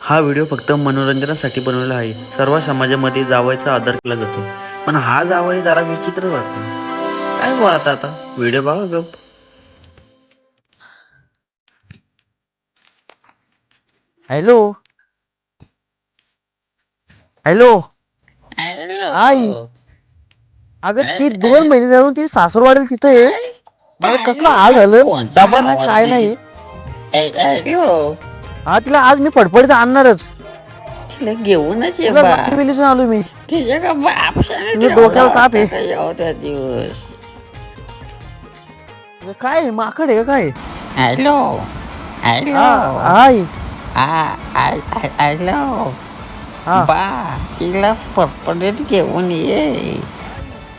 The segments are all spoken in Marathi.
हा व्हिडिओ फक्त मनोरंजनासाठी बनवला आहे. सर्व समाजामध्ये जावयाचा आदर केला जातो. पण हा जावई जरा विचित्र वाटतो. काय बोलायचं आता? व्हिडिओ बघा गप. हॅलो? हॅलो? आई? अगं ती दोन महिने जाऊन ती सासरवाडी तिथं आहे. मला कसला हाल झालं काय नाही. हा तिला आज मी फडफडीत आणणारच. तिला घेऊनच ये बा. आलो मी. तिच्या का बापशाने तुझ्या डोक्याला ताप आहे. ठेवला होता का एवढा दिवस? काय आहे? माकड आहे का काय? Hello hello. हा, आई हॅलो. हा. बा तिला पटपटीत घेऊन ये.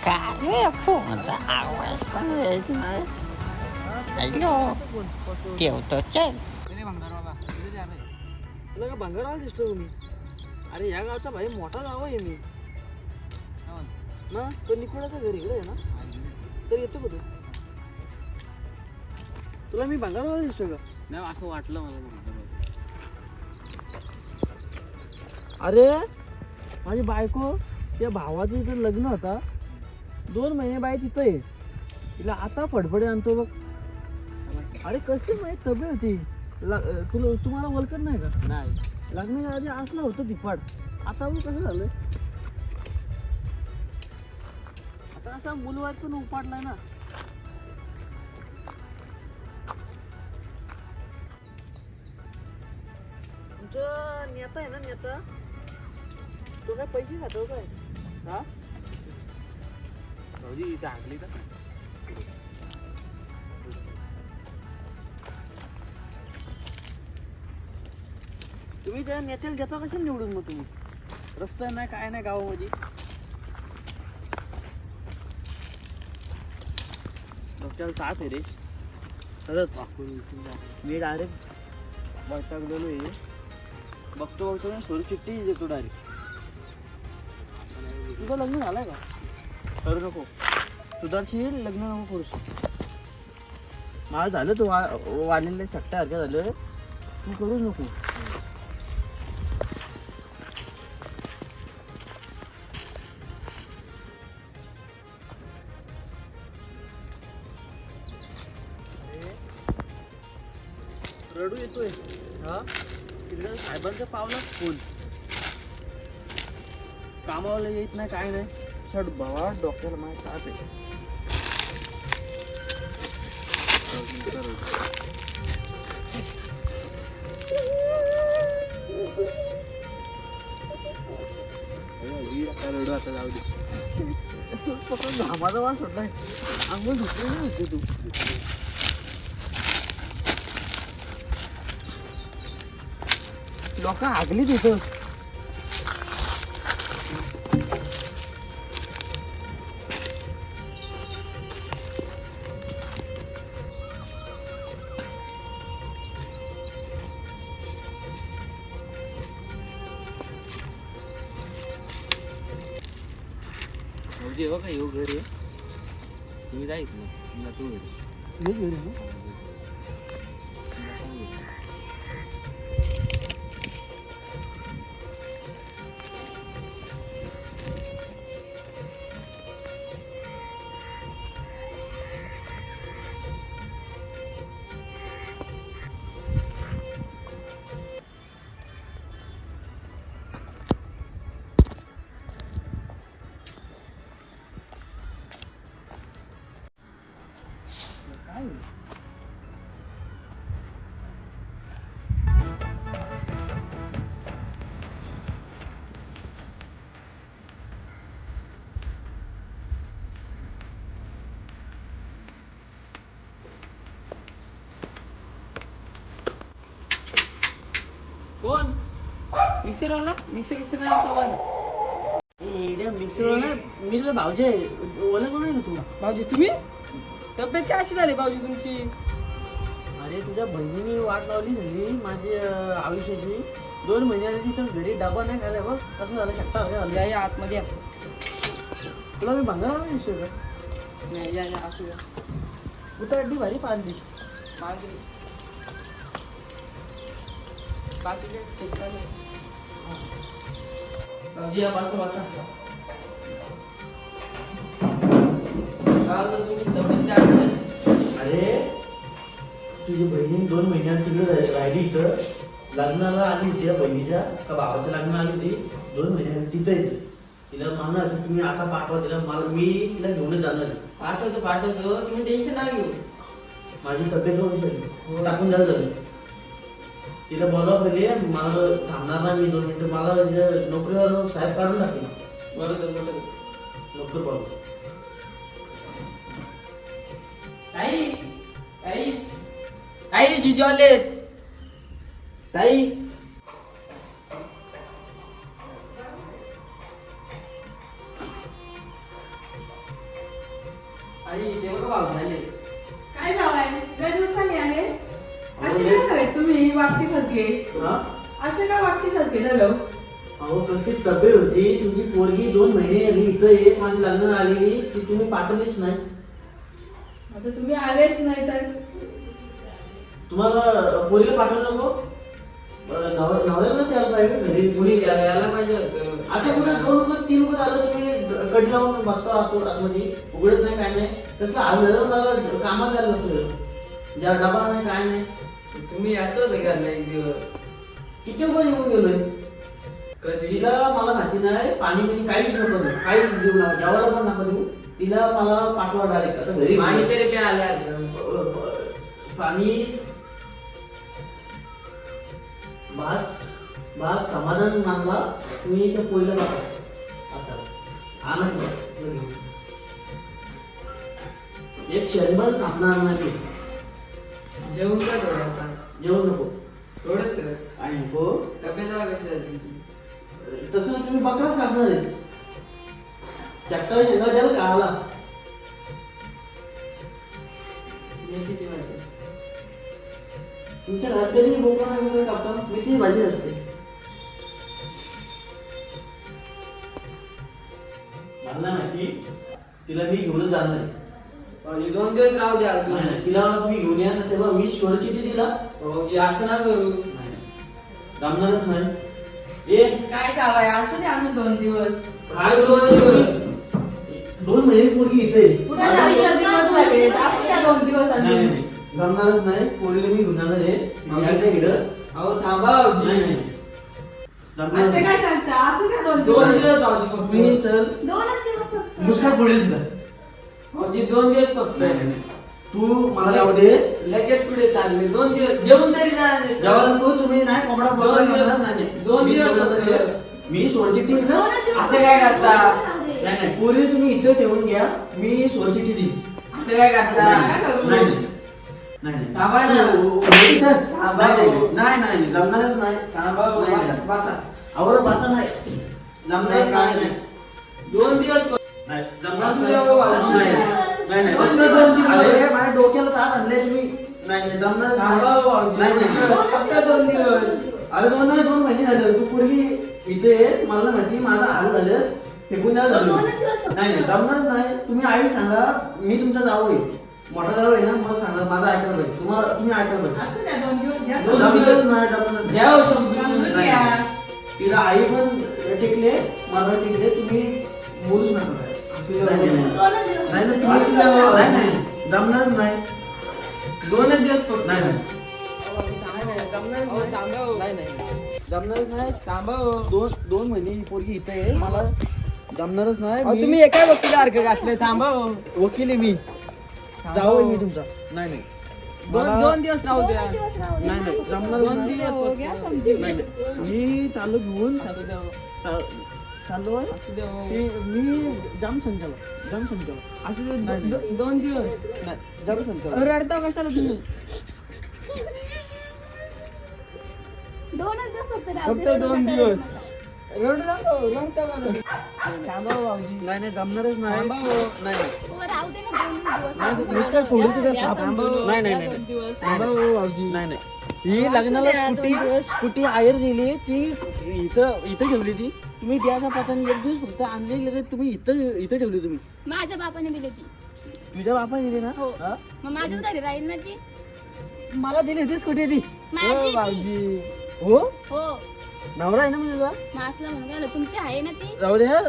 काय फोनचा आवाज पण येत नाही. हॅलो ठेवतो चल. तुला भंगाराला दिसतो मी अरे या गावचा भाई मोठा गाव आहे मी. ना तो निकोडाचा घरी इकडे आहे ना? तर येतो का तू? तुला मी भंगारवाला दिसतोय का? नाही असं वाटलं मला अरे माझी बायको त्या भावाचं इथं लग्न होता. दोन महिने बाय तिथं आहे. तिला आता फडफडे आणतो बघ. अरे कशी माहिती तब्येत होती? ल- तुला तुम्हाला ओळखत नाही का? नाही. लग्नाच्या आधी असलं होतं तिप्पाड आता बघ कसं झालं आता असा मुलवाद पण उपाडलाय ना. तुमचं नेता आहे ना नेता? तो काय पैसे खातो काय? हा? भाऊजी चांगली का? तुम्ही त्या नेत्याला देता कशा निवडून मग तुम्ही? रस्ता नाही काय नाही गावामध्ये. डॉक्टर ताप आहे रे. खरंच. मी डायरेक्ट वैतागलेलो आहे. बघतो बघतो ना सोरी चिठ्ठी देतो डायरेक्ट तुझं लग्न झालंय का? करू नको. सुधारशील लग्न नको करूस. माझं झालं तू वा वाढलेल्या सट्ट्यासारखं झालं. तू करूच नको. रडू येतोय. हा? तिकडे साहेबांचा पावला फोन कामावाला येत नाही काय नाही. छड भावा डॉक्टर ताप आहे. रडू आता जाऊ दे फक्त घामाचा वास सुटलाय अंघोळ धुतली नाही होते तू. लोक आगली तिथं भाऊजी हो का येऊ घरी तुम्ही जायचं ना तू घरी मिक्सर वाला मिक्सर इकडे मिक्सर मी तुझा भाऊजी आहे. ओळख नाही का तू भाऊजी तुम्ही? तब्येत काय अशी झाली भाऊजी तुमची? अरे तुझ्या बहिणीने वाट लावली झाली माझी अं, आयुष्याची. दोन महिन्याला तिथं घरी डबा नाही खायला बघ. कसं झालं शकता का? या झालं या आतमध्ये या. तुला मी भंगाराला दिसतोय का? नाही, या या असू या उतर अड्डी भारी पाडली मागे भाऊजी या तुम्ही तब्येत काय? अरे तुझी बहिणी दोन महिन्यात तिकडे राहि- राहिली इथं. लग्नाला आली होती या बहिणीच्या. का भावाच्या लग्न आली होती? दोन महिन्यात तिथं येते तिला म्हणणार की तुम्ही आता पाठवा तिला. मला मी तिला घेऊन जाणार आहे. पाठवतो पाठवतो. तुम्ही टेन्शन नका घेऊ. माझी तब्येत होऊन झाली टाकून द्यायला झाली तिला बोलावं पहिले मला थांबणार नाही मी दोन मिनिटं मला म्हणजे नोकरीवर साहेब काढून टाकेल बरोबर बरोबर लवकर बोलतो ताई ताई ताई जिजू आलेत ताई. कशी तब्येत होती तुमची पोरगी दोन महिने आली इथं एक माझी लग्न आलेली ती तुम्ही पाठवलीच नाही. आता तुम्ही आलेच नाही तर? तुम्हाला पोरीला पाठवलं नको? बरं, नवर- नवऱ्याला द्यायला पाहिजे घरी? मुली यायला यायला पाहिजे होतं. असं कुठे दोन रुपये तीन रुपये आलं तुम्ही कडी लावून बसता आतो आतमध्ये? उघडत नाही काय नाही. तसं आज झालं मला कामात जायला लागतं. ज्या डबा नाही काय नाही. तुम्ही याचं होतं एक दिवस. किती रुपये येऊन गेलोय? तिला मला माहिती नाही पाणी बिणी काहीच नको देऊ काहीच देऊ नका जेवायला पण नका देऊ. तिला मला पाठवा डायरेक्ट आता घरी आणि तरी आता पाणी बास बास समाधान मानला तुम्ही त्या पोईला बघा आता. लगेच. एक क्षणभर थांबणार नाही थोडं आता? जेवू नको. थोडंच कर आणि नको तब्येत बघा कशी झाली तुमची? तसं नाही तुम्ही बकराच कापणार आहे. ट्रॅक्टर शेंगा द्याल का आला मेथीची भाजी तुमच्या घरात कधी बोकळा नाही वगैरे कापता मेथीची भाजी असते. मला नाही माहिती. तिला मी घेऊनच जाणार आहे. दोन दिवस राहू द्या नाही, अजून. नाही, तिला तुम्ही घेऊन या ना तेव्हा मी स्वरचिठी दिला. भाऊजी असं ना करू. जमणारच नाही. ए? काय चालू आहे असू दे आम्ही दोन दिवस. काय दोन दिवस? दोन महिने पोरगी इथे. कुठे जास्त दिवस झाले. असू द्या दोन दिवस नाही, नाही, अजून नाही. जमणारच नाही. पोरीला मी घेऊन जाणार आहे. मी नाही. इकडं. अहो थांबा नाही भाऊजी नाही. जमणार असे नाही. काय सांगता? असू द्या दोन दोन दिवस. दिवस भाऊजी फक्त. मी चल. दोनच दिवस फक्त. भाऊजी दोन दिवस फक्त. नाही, नाही, नाही. तू मला जाऊ दे लगेच पुढे चालले दोन दिवस जेवण तरी जा जेव्हा तू तुम्ही नाही कोंबडा दोन दिवस- म्हणणार नाही. दोन मी दिवस मी सोडचिठ्ठी ना दोनच दिवस असं काय करता? दे. नाही नाही पोरी तुम्ही इथं ठेवून घ्या मी सोडचिठ्ठी देईन असं काय करता करू? नाही नाही. नाही नाही थांबा ना. तू उभं इथं. थांबा. नाही नाही, नाही नाही नाही जमणारच नाही थांबा नाही, बसा नाही. बसा. आवडत भाषा नाही जमणारच नाही नाही दोन दिवस. नाही जमणारच असू नाही द्या बाबा. नाही नाही नाही. दोन दिवस, दोन दिवस. अरे माझ्या डोक्याला ताप आणले तुम्ही. नाही थांबा नाही. भाऊजी. नाही नाही फक्त दोन दिवस अरे दोन नाही दोन महिने झाले. तू पूर्वी इथे ये, मला माहिती माझा हाल झालं. फेकून द्यायला झालं दोनच दिवस फक्त. नाही नाही जमणारच नाही. तुम्ही आई सांगा मी तुमचा जाऊ आहे. मोठा जाऊ आहे ना मग सांगा माझा ऐकायला पाहिजे. तुम्हाला तुम्ही ऐकायला पाहिजे. असू द्या दोन दिवस घ्या. दोन जमणारच नाही जमणारच नाही. द्या हो समजून. समजून नाही. घ्या. तिला आई पण टिकले मला टिकले तुम्ही बोलूच नका. नाही. नाही. तुम्ही- जमणारच नाही दोनच दिवस फक्त नाही नाही. नाही नाही जमणारच. दोन दोन महिने ही पोरगी इथे आहे मला जमणारच नाही मी- तुम्ही एका वकिलासारखं घातलंय थांबा हो. वकील आहे मी जाऊ आहे मी तुमचा नाही नाही दोन मला- दोन दिवस राहू द्या. नाही नाही जमणार दोन नाही. दिवस फक्त. घ्या समजून नाही नाही. मी चालू घेऊन द्या. चा- द्या हो. मी जाम संचाला जाम संचाला असू दो- दो- दोन दिवस नाही जाम संचाला रडता कशाला तुम्ही दोनच दिवस फक्त राहू दे. फक्त दोन नका दिवस. रडू नका हो, रडता नाही? थांबा हो, भाऊजी नाही नाही जमणारच नाही थांबा हो. नाही हो, राहू दे ना दोन दिवस नाही राहू दे. नुसतं थोडीच या, साप थांबा हो. नाही नाही नाही दोन नाही. दिवस. नाही, थांबा नाही. हो, भाऊजी नाही नाही ही लग्नाला स्कूटी स्कूटी आयर दिली ती इथं इथं ठेवली ती तुम्ही द्याचा पाताने एक दिवस फक्त आणली लगेच तुम्ही इथं इथं ठेवली तुम्ही. माझ्या बापाने दिली ती तुझ्या बापा दिली ना? हो. हा? मग माझ्याच घरी राहील ना ती? मला दिली होती स्कूटी ती. माझी ती. भाऊजी. हो? हो. नवरा आहे ना मी तुझा मासला म्हणून गेलो तुमची आहे ना ती राहू द्या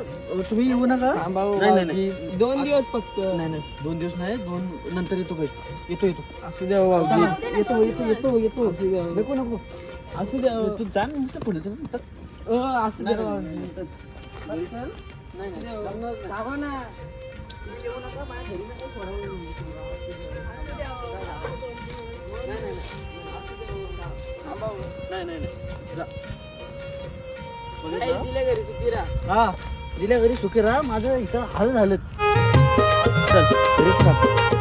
तुम्ही येऊ नका थांबा हो, नाही, नाही, नाही. भाऊजी. दोन दिवस फक्त नाही नाही दोन दिवस नाही दोन नंतर येतो काही येतो येतो असू द्या हो, भाऊजी दे येतो येतो. येतो येतो असू द्या हो. नको नको असू द्या हो. तू जा ना पुढे. अ, असू द्या नाही, हो, नाही. थांबा ना. नाही, नाही, नाही. थांबा. नाही, नाही, नाही. जा. दिल्या घरी हा दिल्या घरी सुखी राहा. माझं इथं हाल झालं चल